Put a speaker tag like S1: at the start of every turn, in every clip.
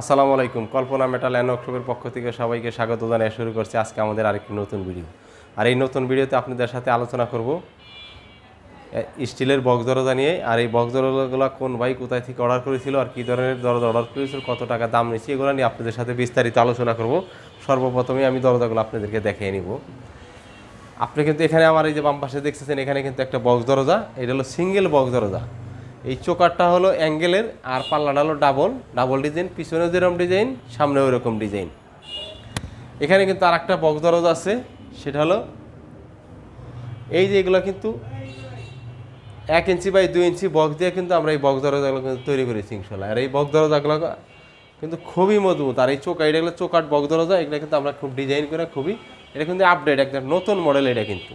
S1: আসসালামু আলাইকুম। কল্পনা metal and ওয়ার্কশপের পক্ষ থেকে সবাইকে স্বাগত জানিয়ে শুরু করছি আজকে আমাদের আরেকটি নতুন ভিডিও। আর এই নতুন ভিডিওতে আপনাদের সাথে আলোচনা করব স্টিলের বক্স দরজা নিয়ে। আর এই বক্স দরজাগুলো কোন ভাই কোথায় থেকে অর্ডার করেছিল আর কী ধরনের দরজা অর্ডার করেছিল, কত টাকা দাম নিয়েছি, এগুলো নিয়ে আপনাদের সাথে বিস্তারিত আলোচনা করব। সর্বপ্রথমে আমি দরজাগুলো আপনাদেরকে দেখিয়ে নিব। আপনি কিন্তু এখানে আমার এই যে বাম পাশে দেখতেছেন, এখানে কিন্তু একটা বক্স দরজা। এটা হলো সিঙ্গেল বক্স দরজা। এই চোকারটা হলো অ্যাঙ্গেলের আর পাল্লাটা হলো ডাবল। ডাবল ডিজাইন পিছনেও যেরকম ডিজাইন, সামনেও এরকম ডিজাইন। এখানে কিন্তু আর একটা বক্স দরজা আছে, সেটা হলো এই যে এগুলো কিন্তু এক ইঞ্চি বাই দুই ইঞ্চি বক্স দিয়ে কিন্তু আমরা এই বক্স দরজাগুলো কিন্তু তৈরি করেছি ইনশাল্লাহ আর এই বক্স দরজাগুলো কিন্তু খুবই মজবুত। আর এই চোকা, এটা হলো চোকাট বক্স দরজা, এগুলো কিন্তু আমরা খুব ডিজাইন করে খুবই, এটা কিন্তু আপডেট একদম নতুন মডেল এটা কিন্তু।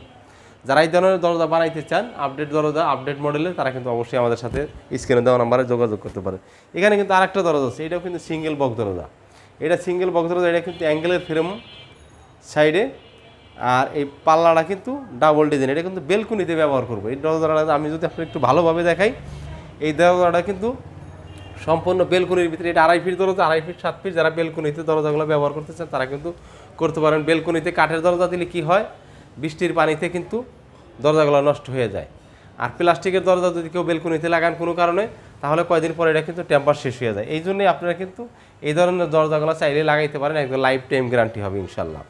S1: যারা এই ধরনের দরজা বানাইতে চান আপডেট দরজা আপডেট মডেলে তারা কিন্তু অবশ্যই আমাদের সাথে স্ক্রিনে দেওয়া নাম্বারে যোগাযোগ করতে পারে। এখানে কিন্তু আরেকটা দরজা আছে, এটাও কিন্তু সিঙ্গেল বক্স দরজা। এটা সিঙ্গেল বক্স দরজা, এটা কিন্তু অ্যাঙ্গেলের ফ্রেম সাইডে আর এই পাল্লাটা কিন্তু ডাবল ডিজাইন এটা কিন্তু বেলকুনিতে ব্যবহার করব। এই দরজাটা আমি যদি আপনি একটু ভালোভাবে দেখাই, এই দরজাটা কিন্তু সম্পূর্ণ বেলকুনির ভিতরে, এটা আড়াই ফিট দরজা, আড়াই ফিট সাত ফিট যারা বেলকুনিতে দরজাগুলো ব্যবহার করতে চান, তারা কিন্তু করতে পারেন। বেলকুনিতে কাঠের দরজা দিলে কি হয়? বৃষ্টির পানিতে কিন্তু দরজাগুলো নষ্ট হয়ে যায়। আর প্লাস্টিকের দরজা যদি কেউ বেলকুনিতে লাগান কোনো কারণে, তাহলে কয়দিন পরে এটা কিন্তু টেম্পার শেষ হয়ে যায়। এই জন্যই আপনারা কিন্তু এই ধরনের দরজাগুলো চাইলে লাগাইতে পারেন, একদম লাইফ টাইম গ্যারান্টি হবে ইনশাল্লাহ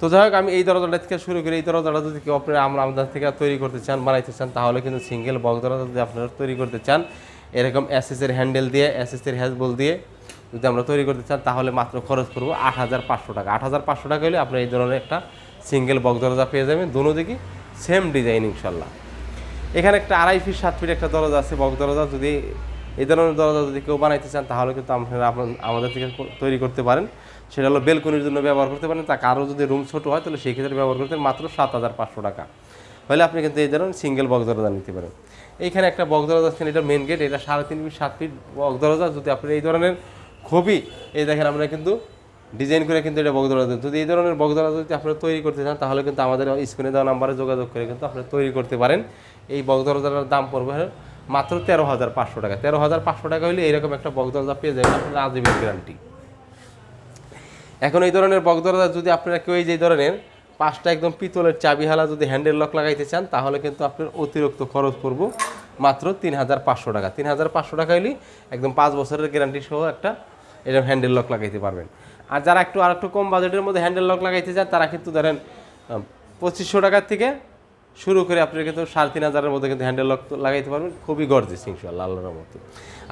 S1: তো যাই হোক, আমি এই দরজাটা থেকে শুরু করি। এই দরজাটা যদি কেউ আপনারা আমরা আমাদের থেকে তৈরি করতে চান, বানাইতে চান, তাহলে কিন্তু সিঙ্গেল বক্স দরজা যদি আপনারা তৈরি করতে চান, এরকম এসএসের হ্যান্ডেল দিয়ে এসএসের হ্যাজবল দিয়ে যদি আমরা তৈরি করতে চান, তাহলে মাত্র খরচ করব আট হাজার পাঁচশো টাকা। আট হাজার পাঁচশো টাকা হলে আপনি এই ধরনের একটা সিঙ্গেল বক্স দরজা পেয়ে যাবেন। দোনো দিকে সেম ডিজাইন ইনশাল্লাহ। এখানে একটা আড়াই ফিট, সাত ফিট একটা দরজা আছে, বক্স দরজা। যদি এই ধরনের দরজা যদি কেউ বানাইতে চান, তাহলে কিন্তু আপনারা আমাদের থেকে তৈরি করতে পারেন। সেটা হলো বেলকনির জন্য ব্যবহার করতে পারেন। তা কারও যদি রুম ছোটো হয়, তাহলে সেই ক্ষেত্রে ব্যবহার করতে মাত্র সাত হাজার পাঁচশো টাকা। হলে আপনি কিন্তু এই ধরনের সিঙ্গেল বক্স দরজা নিতে পারেন। এইখানে একটা বক্স দরজা আছে, এটা মেন গেট এটা সাড়ে তিন ফিট, সাত ফিট বক্স দরজা। যদি আপনি এই ধরনের খুবই এই দেখেন আমরা কিন্তু ডিজাইন করে কিন্তু এটা দরজা যদি এই ধরনের দরজা যদি আপনারা তৈরি করতে চান, তাহলে কিন্তু আমাদের স্ক্রিনে দেওয়া নাম্বারে যোগাযোগ করে কিন্তু আপনারা তৈরি করতে পারেন। এই দরজাটার দাম পড়বে মাত্র তেরো হাজার পাঁচশো টাকা। তেরো হাজার পাঁচশো টাকা হলে এরকম একটা বক্স দরজা পেয়ে যাবেন আপনারা আজীবন গ্যারান্টি এখন এই ধরনের বক্স দরজা যদি আপনারা কেউ এই যে ধরনের পাঁচটা একদম পিতলের চাবিহালা যদি হ্যান্ডেল লক লাগাইতে চান, তাহলে কিন্তু আপনার অতিরিক্ত খরচ পড়ব মাত্র তিন হাজার পাঁচশো টাকা। তিন হাজার পাঁচশো টাকা হলে একদম পাঁচ বছরের গ্যারান্টি সহ একটা এরকম হ্যান্ডেল লক লাগাইতে পারবেন। আর যারা একটু আর একটু কম বাজেটের মধ্যে হ্যান্ডেল লক লাগাইতে চান, তারা কিন্তু ধরেন পঁচিশশো টাকার থেকে শুরু করে আপনি কিন্তু সাড়ে তিন হাজারের মধ্যে কিন্তু হ্যান্ডেল লক লাগাইতে পারবেন। খুবই গর্জিস ইনশাল্লাহ আল্লাহর মতো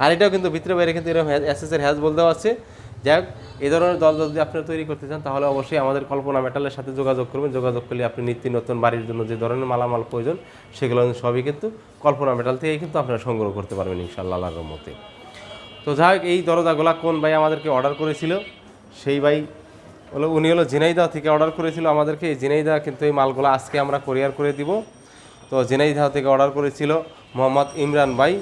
S1: আর এটাও কিন্তু ভিতরে বাইরে কিন্তু এরকম এসএসের হ্যাজ বলতে আছে। যাই হোক এই ধরনের দল যদি আপনি তৈরি করতে চান, তাহলে অবশ্যই আমাদের কল্পনা মেটালের সাথে যোগাযোগ করবেন। যোগাযোগ করলে আপনি নিত্য নতুন বাড়ির জন্য যে ধরনের মালামাল প্রয়োজন, সেগুলো সবই কিন্তু কল্পনা মেটাল থেকেই কিন্তু আপনারা সংগ্রহ করতে পারবেন ইনশাল্লাহ আল্লাহর মতে তো যাই হোক, এই দরজাগুলা কোন ভাই আমাদেরকে অর্ডার করেছিল? সেই ভাই হলো উনি হলো জিনাইদা থেকে অর্ডার করেছিল আমাদেরকে। এই জিনাইদা কিন্তু এই মালগুলো আজকে আমরা কোরিয়ার করে দিব। তো জিনাইদা থেকে অর্ডার করেছিল মোহাম্মদ ইমরান ভাই।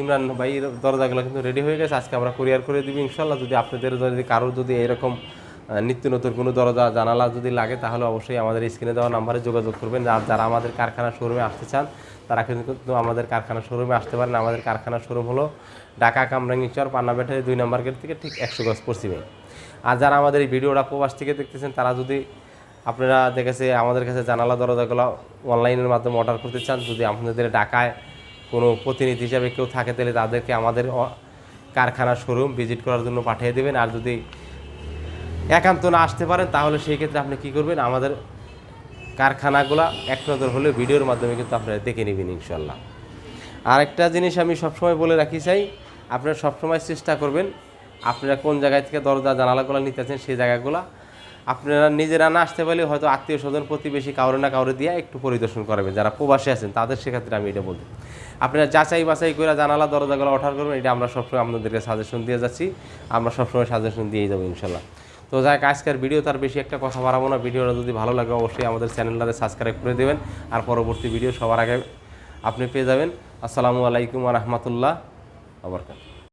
S1: ইমরান ভাই দরজাগুলো কিন্তু রেডি হয়ে গেছে, আজকে আমরা কোরিয়ার করে দিব ইনশাল্লাহ যদি আপনাদের যদি কারোর যদি এরকম নিত্য নতুন কোনো দরজা, জানালা যদি লাগে, তাহলে অবশ্যই আমাদের স্ক্রিনে দেওয়া নাম্বারে যোগাযোগ করবেন। আর যারা আমাদের কারখানা শোরুমে আসতে চান, তারা কিন্তু আমাদের কারখানা শোরুমে আসতে পারেন। আমাদের কারখানা শোরুম হলো ঢাকা কামরাঙ্গি চর পান্না ব্যাটারি দুই নম্বর গেট থেকে ঠিক একশো গজ পশ্চিমে। আর যারা আমাদের এই ভিডিওটা প্রবাস থেকে দেখতেছেন, তারা যদি আপনারা দেখেছে আমাদের কাছে জানালা দরজাগুলো অনলাইনের মাধ্যমে অর্ডার করতে চান, যদি আপনাদের ঢাকায় কোনো প্রতিনিধি হিসাবে কেউ থাকে, তাহলে তাদেরকে আমাদের কারখানা শোরুম ভিজিট করার জন্য পাঠিয়ে দেবেন। আর যদি একান্ত না আসতে পারেন, তাহলে সেই ক্ষেত্রে আপনি কী করবেন? আমাদের কারখানাগুলো এক নজর হলে ভিডিওর মাধ্যমে কিন্তু আপনারা দেখে নেবেন ইনশাল্লাহ আরেকটা জিনিস আমি সবসময় বলে রাখি, চাই আপনারা সবসময় চেষ্টা করবেন আপনারা কোন জায়গায় থেকে দরজা জানালাগুলো নিতে চান সেই জায়গাগুলো, আপনারা নিজেরা না আসতে পারলে হয়তো আত্মীয় স্বজন প্রতিবেশী কাউরে না কাউরে দিয়ে একটু পরিদর্শন করাবেন, যারা প্রবাসী আছেন তাদের সেক্ষেত্রে আমি এটা বলতে আপনারা যাচাই বাছাই করে জানালা, দরজাগুলো অর্ডার করবেন, এটা আমরা সবসময় আপনাদেরকে সাজেশন দিয়ে যাচ্ছি, আমরা সবসময় সাজেশন দিয়েই যাব ইনশাল্লাহ। তো যাই আজকের ভিডিও তার বেশি একটা কথা বাড়াবো না, ভিডিওটা যদি ভালো লাগে অবশ্যই আমাদের চ্যানেলটাতে সাবস্ক্রাইব করে দেবেন, আর পরবর্তী ভিডিও সবার আগে আপনি পেয়ে যাবেন। আসসালামু আলাইকুম রহমতুল্লাহ আবরকাত